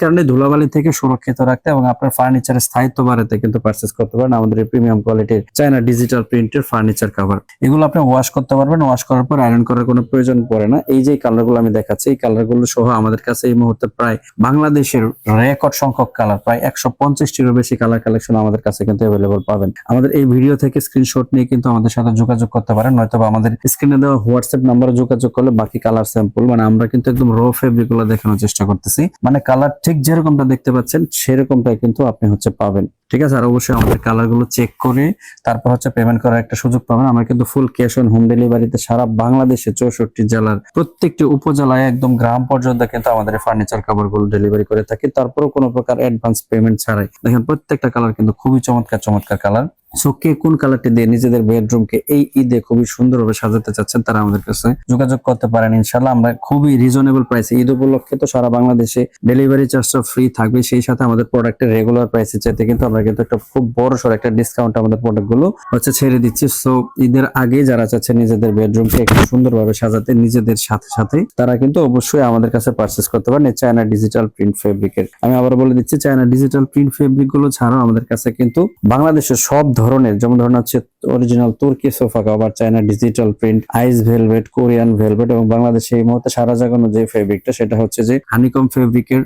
কারণে ধুলাবালি থেকে সুরক্ষিত রাখতে এবং আপনার ফার্নিচারের স্থায়িত্ব বাড়াতে কিন্তু পারচেস করতে পারেন। আমাদের প্রিমিয়াম কোয়ালিটির চায়না ডিজিটাল প্রিন্টের ফার্নিচার কভার এগুলো আপনি ওয়াশ করতে পারবেন। ওয়াশ করার পর আয়রন করার কোনো প্রয়োজন পড়ে না। এই যে কালারগুলো আমি দেখাচ্ছি, এই কালারগুলো সহ আমাদের কাছে এই মুহূর্তে প্রায় বাংলাদেশের রেকর্ড সংখ্যক কালার প্রায় একশো পঞ্চাশটিরও বেশি কালার কালেকশন আমাদের কাছে কিন্তু অ্যাভেলেবল পাবেন। আমাদের এই ভিডিও থেকে স্ক্রিনশট নিয়ে কিন্তু আমাদের সাথে যোগাযোগ করতে পারেন নয়তো আমাদের স্ক্রিনে দেওয়া হোয়াটসঅ্যাপ নাম্বারে যোগাযোগ করলে বাকি কালার স্যাম্পল মানে আমরা কিন্তু একদম র ফেব্রিকগুলো দেখানোর চেষ্টা করতেছি। মানে কালার ঠিক যেরকমটা দেখতে পাচ্ছেন, সেরকমটাই কিন্তু আপনি হচ্ছে পাবেন। ঠিক আছে? আর অবশ্যই আমাদের কালারগুলো চেক করে তারপর হচ্ছে পেমেন্ট করার একটা সুযোগ পাবেন। আমরা কিন্তু ফুল ক্যাশ অন হোম ডেলিভারিতে সারা বাংলাদেশে চৌষট্টি জেলার প্রত্যেকটি উপজেলায় একদম গ্রাম পর্যন্ত কিন্তু আমাদের ফার্নিচার কাভারগুলো ডেলিভারি করে থাকি। তারপরেও কোনো প্রকার অ্যাডভান্স পেমেন্ট ছাড়াই। দেখেন, প্রত্যেকটা কালার কিন্তু খুবই চমৎকার চমৎকার কালার সো কে কোন কালারটি দিয়ে নিজেদের বেডরুমকে এই ঈদে খুবই সুন্দরভাবে সাজাতে চাচ্ছেন তারা আমাদের কাছে যোগাযোগ করতে পারেন ইনশাল্লাহ আমরা খুবই রিজনেবল প্রাইসে ঈদ উপলক্ষে তো সারা বাংলাদেশে ডেলিভারি চার্জটা ফ্রি থাকবে। সেই সাথে আমাদের প্রোডাক্টের রেগুলার প্রাইসের চাইতে কিন্তু আমরা কিন্তু একটা খুব বড় সড় একটা ডিসকাউন্ট আমাদের প্রোডাক্টগুলো হচ্ছে ছেড়ে দিচ্ছি। সো ঈদের আগে যারা চাচ্ছে নিজেদের বেডরুমকে একটু সুন্দরভাবে সাজাতে নিজেদের সাথে সাথে, তারা কিন্তু অবশ্যই আমাদের কাছে পারচেস করতে পারেন চায়না ডিজিটাল প্রিন্ট ফেব্রিকের আমি আবার বলে দিচ্ছি চায়না ডিজিটাল প্রিন্ট ফেব্রিকগুলো ছাড়াও আমাদের কাছে কিন্তু বাংলাদেশের সব ধরনের, যেমন ধরুন হচ্ছে অরিজিনাল তুর্কি sofa cover China digital print ice velvet Korean velvet এবং বাংলাদেশে এই মুহূর্তে সারা জাগানো যে ফেব্রিকটা সেটা হচ্ছে যে হানিকম ফেব্রিকের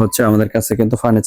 হচ্ছে আমাদের কাছে কিন্তু ফার্নিচার